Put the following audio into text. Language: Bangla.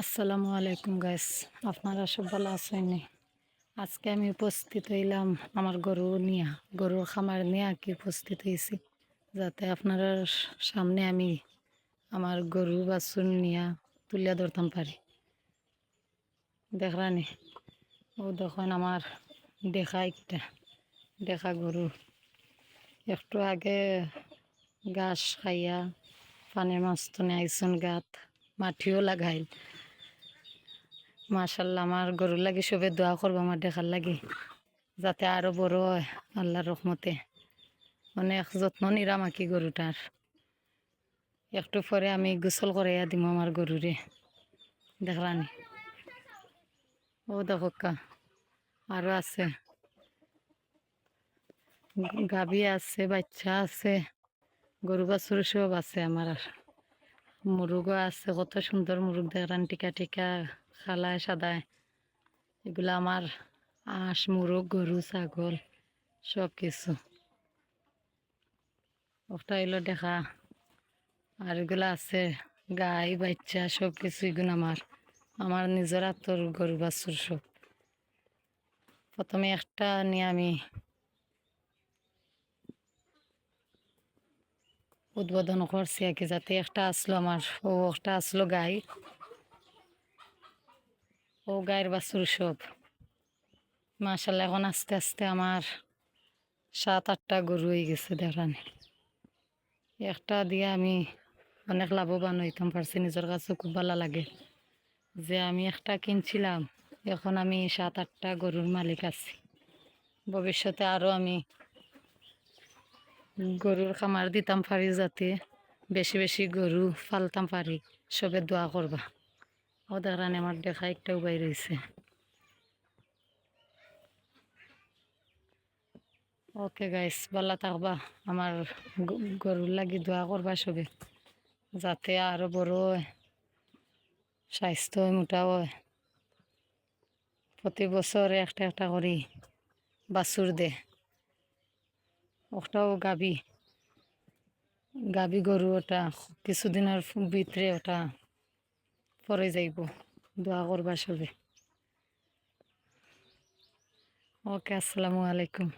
আসসালামু আলাইকুম গাইস আপনারা সব ভালো আছেন? আজকে আমি উপস্থিত হইলাম আমার গরু নিয়া, গরুর খামার নিয়ে কি উপস্থিত হয়েছি যাতে আপনারা সামনে আমি আমার গরু বাছুর নিয়া তুলিয়া ধরতাম পারি। দেখরানি, ও দেখুন আমার দেখা একটা, দেখা গরু। একটু আগে ঘাস খাইয়া পানির মাছ তো আইসন গাত, মাটিও লাগাইল। মাশাল্লাহ, আমার গরুর লাগি সবে দোয়া করব, আমার দেখার লাগি। যাতে আরও বড় হয়, আল্লাহর রহমতে। অনেক যত্ন নিরাম আঁকি গরুটার। একটু পরে আমি গোসল করাইয়া দিম আমার গরুরে। দেখলানি ও দেখকা আরও আছে। গাবি আছে, বাচ্চা আছে, গরু বাছুর সব আছে আমার। আর মুরুগও আছে, কত সুন্দর মুরুগ দেখলাম, টিকা টিকা। খালায় সাদায় এগুলো আমার আঁশ, মুরগ, গরু, ছাগল সব কিছু ওটা এলো দেখা, আর এগুলো আছে গাই, বাচ্চা সব কিছু এগুলো আমার আমার নিজের আত্মর গরু বাছুর সব। প্রথমে একটা নিয়ে আমি উদ্বোধন করছি আর কি, যাতে একটা আসলো আমার, ও একটা আসলো গাই। ও গায়ের বাছুর সব। মাসাল্লাহ এখন আস্তে আস্তে আমার সাত, আটটা গরু হয়ে গেছে দেখানি। একটা দিয়ে আমি অনেক লাভবান হইতাম, পারছি নিজের কাছে খুব ভালো লাগে। যে আমি একটা কিনছিলাম, এখন আমি সাত, আটটা গরুর মালিক আছি। ভবিষ্যতে আরও আমি গরুর খামার দিতাম পারি যাতে বেশি বেশি গরু ফালতাম পারি, সবে দোয়া করবা। ও দেখানি আমার দেখা একটাও বাই রয়েছে ওকে গাইস ভালো থাকবা। আমার গরুর লাগি দোয়া করবা সবে, যাতে আরও বড় হয়, স্বাস্থ্য মোটা হয়। প্রতি বছর একটা একটা করি বাছুর দে। ওটাও গাবি। গাবি গরু ওটা, কিছুদিনের ভিতরে ওটা পরে যাইব দোয়া করবা সবে। ওকে আসসালামু আলাইকুম।